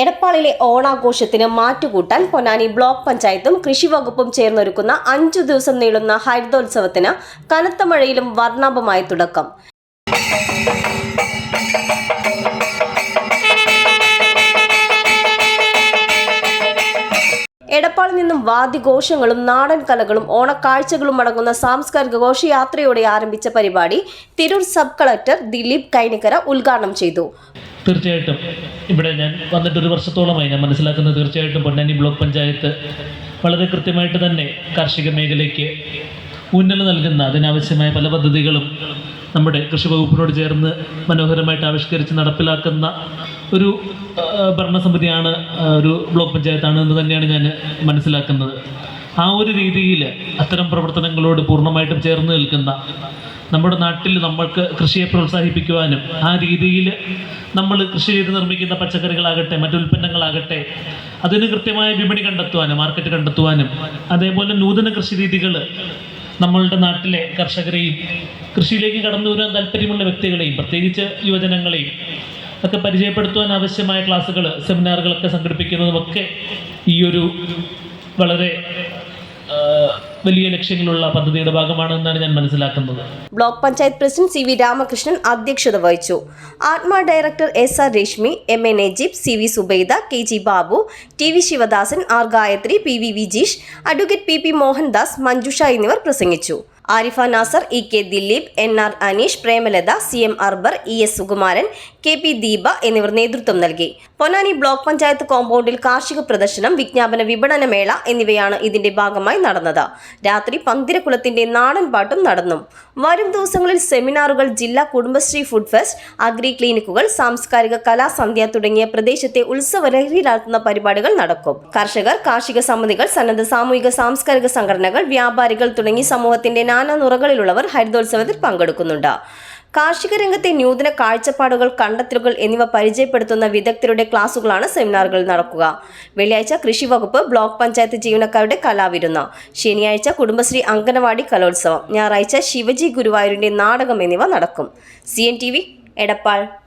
എടപ്പാളിലെ ഓണാഘോഷത്തിന് മാറ്റുകൂട്ടാൻ Ponnani block പഞ്ചായത്തും കൃഷിവകുപ്പും ചേർന്നൊരുക്കുന്ന അഞ്ചു ദിവസം നീളുന്ന ഹരിതോത്സവത്തിന് കനത്ത മഴയിലും വർണാഭമായ തുടക്കം. എടപ്പാളിൽ നിന്നും വാദ്യഘോഷങ്ങളും നാടൻ കലകളും ഓണക്കാഴ്ചകളും അടങ്ങുന്ന സാംസ്കാരിക ഘോഷയാത്രയോടെ ആരംഭിച്ച പരിപാടി തിരൂർ സബ് കളക്ടർ ദിലീപ് കൈനിക്കര ഉദ്ഘാടനം ചെയ്തു. തീർച്ചയായിട്ടും. ഇവിടെ ഞാൻ വന്നിട്ട് ഒരു വർഷത്തോളമായി ഞാൻ മനസ്സിലാക്കുന്നത് തീർച്ചയായിട്ടും പൊന്നാനി ബ്ലോക്ക് പഞ്ചായത്ത് വളരെ കൃത്യമായിട്ട് തന്നെ കാർഷിക മേഖലയ്ക്ക് ഊന്നൽ നൽകുന്ന അതിനാവശ്യമായ പല പദ്ധതികളും നമ്മുടെ കൃഷി വകുപ്പിനോട് ചേർന്ന് മനോഹരമായിട്ട് ആവിഷ്കരിച്ച് നടപ്പിലാക്കുന്ന ഒരു ഭരണസമിതിയാണ് ഒരു ബ്ലോക്ക് പഞ്ചായത്താണ് എന്ന് തന്നെയാണ് ഞാൻ മനസ്സിലാക്കുന്നത്. ആ ഒരു രീതിയിൽ അത്തരം പ്രവർത്തനങ്ങളോട് പൂർണമായിട്ടും ചേർന്ന് നിൽക്കുന്ന നമ്മുടെ നാട്ടിൽ നമ്മൾക്ക് കൃഷിയെ പ്രോത്സാഹിപ്പിക്കുവാനും ആ രീതിയിൽ നമ്മൾ കൃഷി ചെയ്ത് നിർമ്മിക്കുന്ന പച്ചക്കറികളാകട്ടെ മറ്റുൽപ്പന്നങ്ങളാകട്ടെ അതിന് കൃത്യമായ വിപണി കണ്ടെത്തുവാനും മാർക്കറ്റ് കണ്ടെത്തുവാനും അതേപോലെ നൂതന കൃഷി രീതികൾ നമ്മളുടെ നാട്ടിലെ കർഷകരെയും കൃഷിയിലേക്ക് കടന്നു വരാൻ താല്പര്യമുള്ള വ്യക്തികളെയും പ്രത്യേകിച്ച് യുവജനങ്ങളെയും ഒക്കെ പരിചയപ്പെടുത്തുവാൻ ആവശ്യമായ ക്ലാസ്സുകൾ സെമിനാറുകളൊക്കെ സംഘടിപ്പിക്കുന്നതുമൊക്കെ ഈ ഒരു വളരെ വലിയ ലക്ഷ്യങ്ങളുള്ള പദ്ധതിയുടെ ഭാഗമാണെന്നാണ് ഞാൻ മനസ്സിലാക്കുന്നത്. Block panchayat president C V Ramakrishnan അധ്യക്ഷത വഹിച്ചു. ATMA director S R Rashmi M A Najeeb C V Subaida K G Babu T V Sivadasan R Gayathri P V Vijeesh advocate P P Mohandas Manjusha എന്നിവർ പ്രസംഗിച്ചു. Arifa Nasar E K Dileep N R Aneesh Premalatha C M Arbar E S Sukumaran K P Deepa എന്നിവർ നേതൃത്വം നൽകി. Ponnani block panchayat കോമ്പൗണ്ടിൽ കാർഷിക പ്രദർശനം വിജ്ഞാപന വിപണന മേള എന്നിവയാണ് ഇതിന്റെ ഭാഗമായി നടന്നത്. രാത്രി പന്തിരക്കുളത്തിന്റെ നാടൻ പാട്ടും നടന്നു. വരും ദിവസങ്ങളിൽ സെമിനാറുകൾ ജില്ലാ കുടുംബശ്രീ ഫുഡ് ഫെസ്റ്റ് അഗ്രി ക്ലിനിക്കുകൾ സാംസ്കാരിക കലാസന്ധ്യ തുടങ്ങിയ പ്രദേശത്തെ ഉത്സവലഹരിയിലാക്കുന്ന പരിപാടികൾ നടക്കും. കർഷകർ കാർഷിക സമിതികൾ സന്നദ്ധ സാമൂഹിക സാംസ്കാരിക സംഘടനകൾ വ്യാപാരികൾ തുടങ്ങി സമൂഹത്തിന്റെ നാനാ നുറകളിലുള്ളവർ ഹരിതോത്സവത്തിൽ പങ്കെടുക്കുന്നുണ്ട്. കാർഷിക രംഗത്തെ നൂതന കാഴ്ചപ്പാടുകൾ കണ്ടെത്തലുകൾ എന്നിവ പരിചയപ്പെടുത്തുന്ന വിദഗ്ധരുടെ ക്ലാസുകളാണ് സെമിനാറുകൾ നടക്കുക. വെള്ളിയാഴ്ച കൃഷി വകുപ്പ് ബ്ലോക്ക് പഞ്ചായത്ത് ജീവനക്കാരുടെ കലാവിരുന്ന്. ശനിയാഴ്ച കുടുംബശ്രീ അംഗനവാടി കലോത്സവം. ഞായറാഴ്ച ശിവജി ഗുരുവായൂരിന്റെ നാടകം എന്നിവ നടക്കും. C N T V Edappal.